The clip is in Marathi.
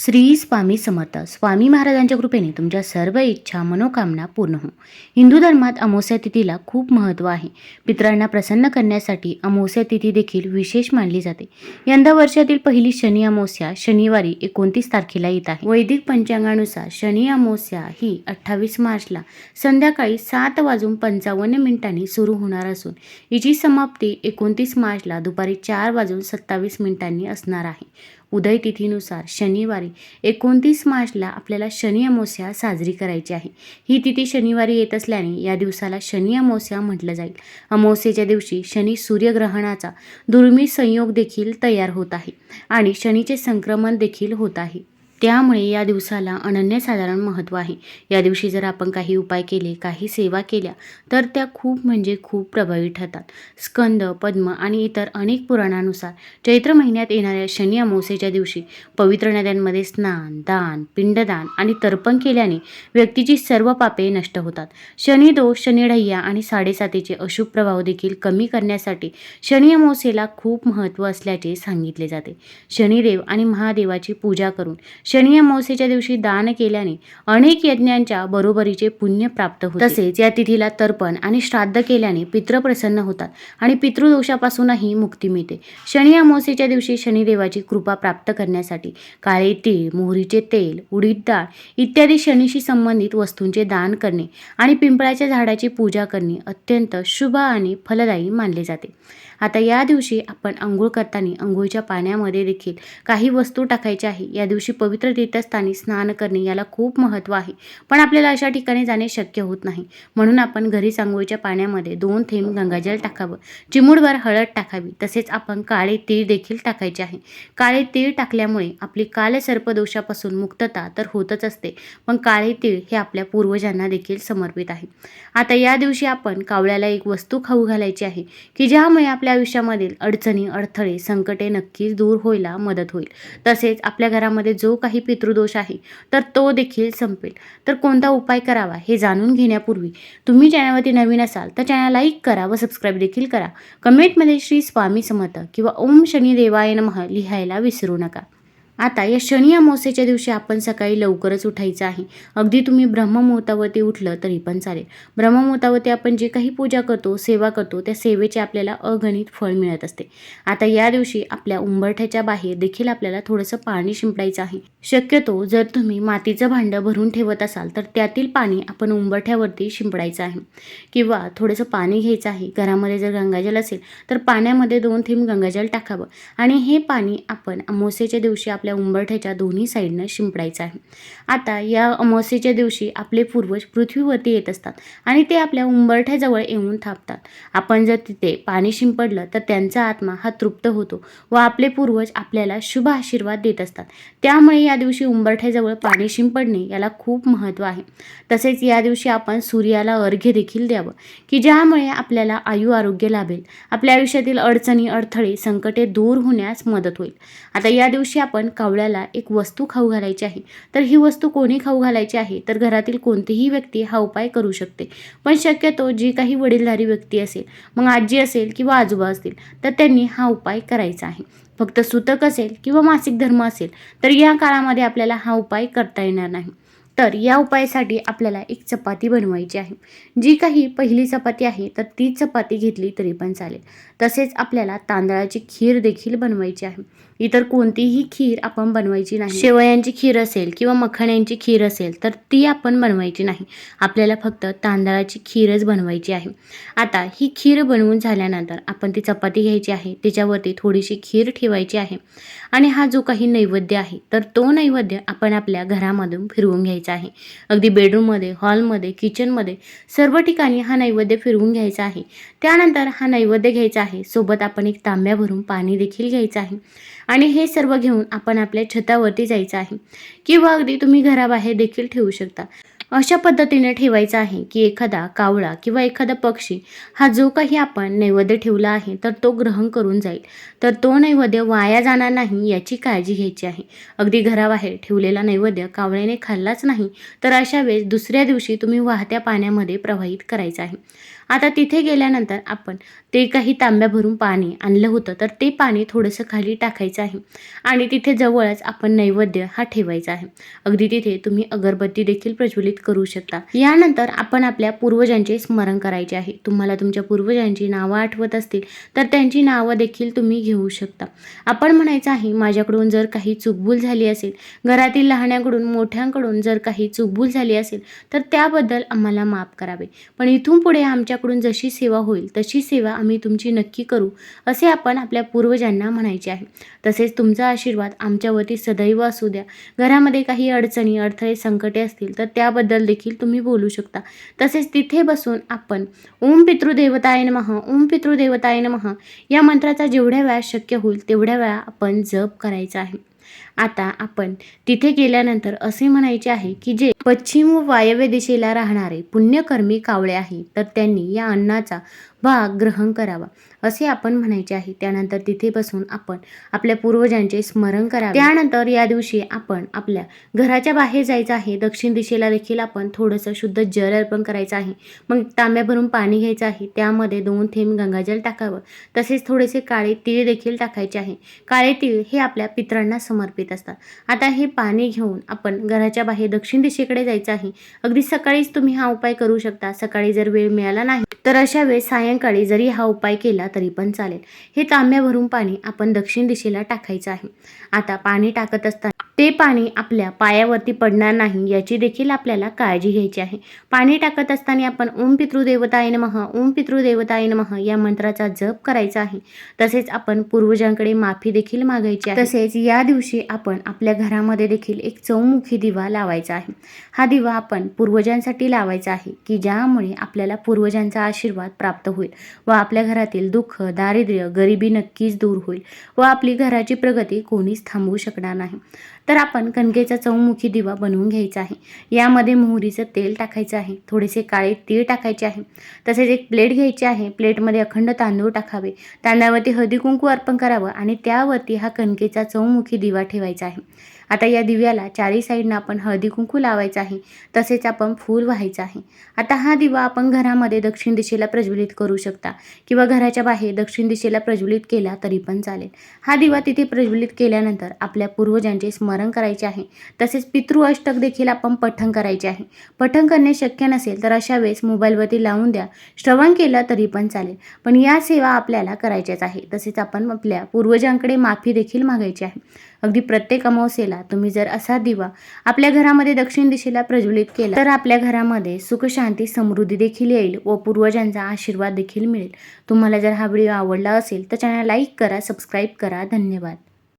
श्री स्वामी समर्थ. स्वामी महाराजांच्या कृपेने तुमच्या सर्व इच्छा मनोकामना पूर्ण हो. हिंदू धर्मात अमावस्या तिथीला खूप महत्त्व आहे. पितरांना प्रसन्न करण्यासाठी अमावस्या तिथी देखील विशेष मानली जाते. यंदा वर्षातील पहिली शनी अमावस्या शनिवारी एकोणतीस तारखेला येत आहे. वैदिक पंचांगानुसार शनी अमावस्या ही अठ्ठावीस मार्चला संध्याकाळी सात वाजून पंचावन्न मिनिटांनी सुरू होणार असून हिची समाप्ती एकोणतीस मार्चला दुपारी चार वाजून सत्तावीस मिनिटांनी असणार आहे. उदय तिथीनुसार शनिवारी एकोणतीस मार्चला आपल्याला शनी अमावस्या साजरी करायची आहे. ही तिथी शनिवारी येत असल्याने या दिवसाला शनी अमावस्या म्हटलं जाईल. अमावस्येच्या दिवशी शनी सूर्यग्रहणाचा दुर्मिळ संयोग देखील तयार होत आहे आणि शनीचे संक्रमण देखील होत आहे. त्यामुळे या दिवसाला अनन्यसाधारण महत्त्व आहे. या दिवशी जर आपण काही उपाय केले काही सेवा केल्या तर त्या खूप म्हणजे खूप प्रभावी ठरतात. स्कंद पद्म आणि इतर अनेक पुराणानुसार चैत्र महिन्यात येणाऱ्या शनी अमावस्येच्या दिवशी पवित्र नद्यांमध्ये स्नान दान पिंडदान आणि तर्पण केल्याने व्यक्तीची सर्व पापे नष्ट होतात. शनी दोष शनिढय्या आणि साडेसातीचे अशुभ प्रभाव देखील कमी करण्यासाठी शनी अमावस्येला खूप महत्त्व असल्याचे सांगितले जाते. शनिदेव आणि महादेवाची पूजा करून शनी अमावस्येच्या दिवशी दान केल्याने अनेक यज्ञांच्या बरोबरीचे पुण्य प्राप्त होते. तसेच या तिथीला तर्पण आणि श्राद्ध केल्याने पितृ प्रसन्न होतात आणि पितृदोषापासूनही मुक्ती मिळते. शनी अमावस्येच्या दिवशी शनिदेवाची कृपा प्राप्त करण्यासाठी काळे तीळ मोहरीचे तेल उडीद डाळ इत्यादी शनीशी संबंधित वस्तूंचे दान करणे आणि पिंपळाच्या झाडाची पूजा करणे अत्यंत शुभ आणि फलदायी मानले जाते. आता या दिवशी आपण आंघोळ करताना आंघोळीच्या पाण्यामध्ये देखील काही वस्तू टाकायच्या आहे. या दिवशी पवित्र तीर्थस्थानी स्नान करणे याला खूप महत्त्व आहे. पण आपल्याला अशा ठिकाणी जाणे शक्य होत नाही. म्हणून आपण घरीच आंघोळीच्या पाण्यामध्ये दोन थेंब गंगाजल टाकावं. चिमूडभर हळद टाकावी. तसेच आपण काळे तीळ देखील टाकायचे आहे. काळे तीळ टाकल्यामुळे आपली कालसर्पदोषापासून मुक्तता तर होतच असते. पण काळे तीळ हे आपल्या पूर्वजांना देखील समर्पित आहे. आता या दिवशी आपण कावळ्याला एक वस्तू खाऊ घालायची आहे की ज्यामुळे आपल्या आयुष्यामधील अडचणी अडथळे संकटे नक्कीच दूर व्हायला मदत होईल. तसेच आपल्या घरामध्ये जो काही पितृदोष आहे तर तो देखील संपेल. तर कोणता उपाय करावा हे जाणून घेण्यापूर्वी तुम्ही चॅनलवरती नवीन असाल तर चॅनल लाईक करा व सबस्क्राईब देखील करा. कमेंटमध्ये श्री स्वामी समर्थ किंवा ओम शनी देवाय नमः लिहायला विसरू नका. आता या शनी अमावस्येच्या दिवशी आपण सकाळी लवकरच उठायचं आहे. अगदी तुम्ही ब्रह्ममुहूर्तावरती उठलं तरी पण चालेल. ब्रह्ममुहूर्तावरती आपण जे काही पूजा करतो सेवा करतो त्या सेवेचे आपल्याला अगणित फळ मिळत असते. आता या दिवशी आपल्या उंबरठ्याच्या बाहेर देखील आपल्याला थोडंसं पाणी शिंपडायचं आहे. शक्यतो जर तुम्ही मातीचं भांडं भरून ठेवत असाल तर त्यातील पाणी आपण उंबरठ्यावरती शिंपडायचं आहे. किंवा थोडंसं पाणी घ्यायचं आहे. घरामध्ये जर गंगाजल असेल तर पाण्यामध्ये दोन थेंब गंगाजल टाकावं. आणि हे पाणी आपण अमावस्येच्या दिवशी आपल्या उंबरठ्याच्या दोन्ही साईडनं शिंपडायचं आहे. आता या अमावस्येच्या दिवशी आपले पूर्वज पृथ्वीवरती येत असतात आणि ते आपल्या उंबरठ्याजवळ येऊन थांबतात. आपण जर तिथे पाणी शिंपडलं तर त्यांचा आत्मा हा तृप्त होतो व आपले पूर्वज आपल्याला शुभ आशीर्वाद देत असतात. त्यामुळे या दिवशी उंबरठ्याजवळ पाणी शिंपडणे याला खूप महत्त्व आहे. तसेच या दिवशी आपण सूर्याला अर्घ्य देखील द्यावं की ज्यामुळे आपल्याला आयु आरोग्य लाभेल. आपल्या आयुष्यातील अडचणी अडथळे संकटे दूर होण्यास मदत होईल. आता या दिवशी आपण कावळ्याला एक वस्तू खाऊ घालायची आहे. तर ही वस्तू कोणी खाऊ घालायची आहे? तर घरातील कोणतीही व्यक्ती हा उपाय करू शकते. पण शक्यतो जी काही वडीलधारी व्यक्ती असेल मग आजी असेल किंवा आजोबा असतील तर त्यांनी हा उपाय करायचा आहे. फक्त सुतक असेल किंवा मासिक धर्म असेल तर या काळामध्ये आपल्याला हा उपाय करता येणार नाही. तर या उपायासाठी आपल्याला एक चपाती बनवायची आहे. जी काही पहिली चपाती आहे तर ती चपाती घेतली तरी पण चालेल. तसेच आपल्याला तांदळाची खीर देखील बनवायची आहे. इतर कोणतीही खीर आपण बनवायची नाही. शेवयांची खीर असेल किंवा मखण्यांची खीर असेल तर ती आपण बनवायची नाही. आपल्याला फक्त तांदळाची खीरच बनवायची आहे. आता ही खीर बनवून झाल्यानंतर आपण ती चपाती घ्यायची आहे. तिच्यावरती थोडीशी खीर ठेवायची आहे. आणि हा जो काही नैवेद्य आहे तर तो नैवेद्य आपण आपल्या घरामधून फिरवून घ्यायचा आहे. अगदी बेडरूममध्ये हॉलमध्ये किचनमध्ये सर्व ठिकाणी हा नैवेद्य फिरवून घ्यायचा आहे. त्यानंतर हा नैवेद्य घ्यायचा आहे सोबत आपण एक तांब्या भरून पाणी देखील घ्यायचं आहे. आणि हे सर्व घेऊन आपण आपल्या छतावरती जायचं आहे. किंवा अगदी तुम्ही घराबाहेर देखील ठेवू शकता. अशा पद्धतीने ठेवायचं आहे की एखादा कावळा किंवा एखादा पक्षी हा जो काही आपण नैवेद्य ठेवला आहे तर तो ग्रहण करून जाईल. तर तो नैवेद्य वाया जाणार नाही याची काळजी घ्यायची आहे. अगदी घराबाहेर ठेवलेला नैवेद्य कावळ्याने खाल्लाच नाही तर अशा वेळेस दुसऱ्या दिवशी तुम्ही वाहत्या पाण्यामध्ये प्रवाहित करायचं आहे. आता तिथे गेल्यानंतर आपण ते काही तांब्या भरून पाणी आणलं होतं तर ते पाणी थोडंसं खाली टाकायचं आहे आणि तिथे जवळच आपण नैवेद्य हा ठेवायचा आहे. अगदी तिथे तुम्ही अगरबत्ती देखील प्रज्वलित करू शकता. यानंतर आपण आपल्या पूर्वजांचे स्मरण करायचे आहे. तुम्हाला तुमच्या पूर्वजांची नावं आठवत असतील तर त्यांची नावं देखील तुम्ही घेऊ शकता. आपण म्हणायचं आहे माझ्याकडून जर काही चुकभूल झाली असेल घरातील लहान्याकडून मोठ्यांकडून जर काही चुकभूल झाली असेल तर त्याबद्दल आम्हाला माफ करावे. पण इथून पुढे आमच्याकडून जशी सेवा होईल तशी सेवा आम्ही तुमची नक्की करू असे आपण आपल्या पूर्वजांना म्हणायचे आहे. तसेच तुमचा आशीर्वाद आमच्यावरती सदैव असू द्या. घरामध्ये काही अडचणी अडथळे संकटे असतील तर त्याबद्दल देखील तुम्ही बोलू शकता. तसेच तिथे बसून आपण ओम पितृदेवताय नमः ओम पितृदेवताय नमः या मंत्राचा जेवढ्या वेळा शक्य होईल तेवढ्या वेळा आपण जप करायचा आहे. आता आपण तिथे गेल्यानंतर असे म्हणायचे आहे की जे पश्चिम व वायव्य दिशेला राहणारे पुण्यकर्मी कावळे आहे तर त्यांनी या अन्नाचा भाग ग्रहण करावा. असे आपण म्हणायचे आहे. त्यानंतर तिथे बसून आपण आपल्या पूर्वजांचे स्मरण करावे. त्यानंतर या दिवशी आपण आपल्या घराच्या बाहेर जायचं आहे. दक्षिण दिशेला देखील आपण थोडंसं शुद्ध जल अर्पण करायचं आहे. मग तांब्या भरून पाणी घ्यायचं आहे. त्यामध्ये दोन थेंब गंगाजल टाकावं. तसेच थोडेसे काळे तीळ देखील टाकायचे आहे. काळे तीळ हे आपल्या पितरांना समर्पित असतात. आता हे पाणी घेऊन आपण घराच्या बाहेर दक्षिण दिशेकडे जायचं आहे. अगदी सकाळीच तुम्ही हा उपाय करू शकता. सकाळी जर वेळ मिळाला नाही तर अशा वेळेस सायंकाळी जरी हा उपाय केला तरी पण चालेल. हे तांब्या भरून पाणी आपण दक्षिण दिशेला टाकायचं आहे. आता पाणी टाकत असताना ते पाणी आपल्या पायावरती पडणार नाही याची देखील आपल्याला काळजी घ्यायची आहे. पाणी टाकत असताना आपण ओम पितृदेवताय नमः ओम पितृदेवताय नमः या मंत्राचा जप करायचा आहे. तसेच आपण पूर्वजांकडे माफी देखील मागायची आहे. तसेच या दिवशी आपण आपल्या घरामध्ये देखील एक चौमुखी दिवा लावायचा आहे. हा दिवा आपण पूर्वजांसाठी लावायचा आहे की ज्यामुळे आपल्याला पूर्वजांचा आशीर्वाद प्राप्त होईल व आपल्या घरातील दुःख दारिद्र्य गरिबी नक्कीच दूर होईल व आपली घराची प्रगती कोणीच थांबवू शकणार नाही. तर आपण कणकेचा चौमुखी दिवा बनवून घ्यायचा आहे. यामध्ये मोहरीचं तेल टाकायचं आहे. थोडेसे काळे तीळ टाकायचे आहे. तसेच एक प्लेट घ्यायची आहे. प्लेटमध्ये अखंड तांदूळ टाकावे. तांदळावरती हळदी कुंकू अर्पण करावं आणि त्यावरती हा कणकेचा चौमुखी दिवा ठेवायचा आहे. आता या दिव्याला चारी साईडनं आपण हळदी कुंकू लावायचं आहे तसेच आपण फूल व्हायचं आहे. आता हा दिवा आपण घरामध्ये दक्षिण दिशेला प्रज्वलित करू शकता किंवा घराच्या बाहेर दक्षिण दिशेला प्रज्वलित केला तरी पण चालेल. हा दिवा तिथे प्रज्वलित केल्यानंतर आपल्या पूर्वजांचे स्मरण करायचे आहे तसेच पितृ अष्टक देखील आपण पठण करायचे आहे. पठण करणे शक्य नसेल तर अशा वेळेस मोबाईलवरती लावून द्या श्रवण केलं तरी पण चालेल. पण या सेवा आपल्याला करायच्याच आहे तसेच आपण आपल्या पूर्वजांकडे माफी देखील मागायची आहे. अगदी प्रत्येक अमावस्येला तुम्ही जर असा दिवा आपल्या घरामध्ये दक्षिण दिशेला प्रज्वलित केला तर आपल्या घरामध्ये सुखशांती समृद्धी देखील येईल व पूर्वजांचा आशीर्वाद देखील मिळेल. तुम्हाला जर हा व्हिडिओ आवडला असेल तर चॅनल लाईक करा सबस्क्राईब करा. धन्यवाद.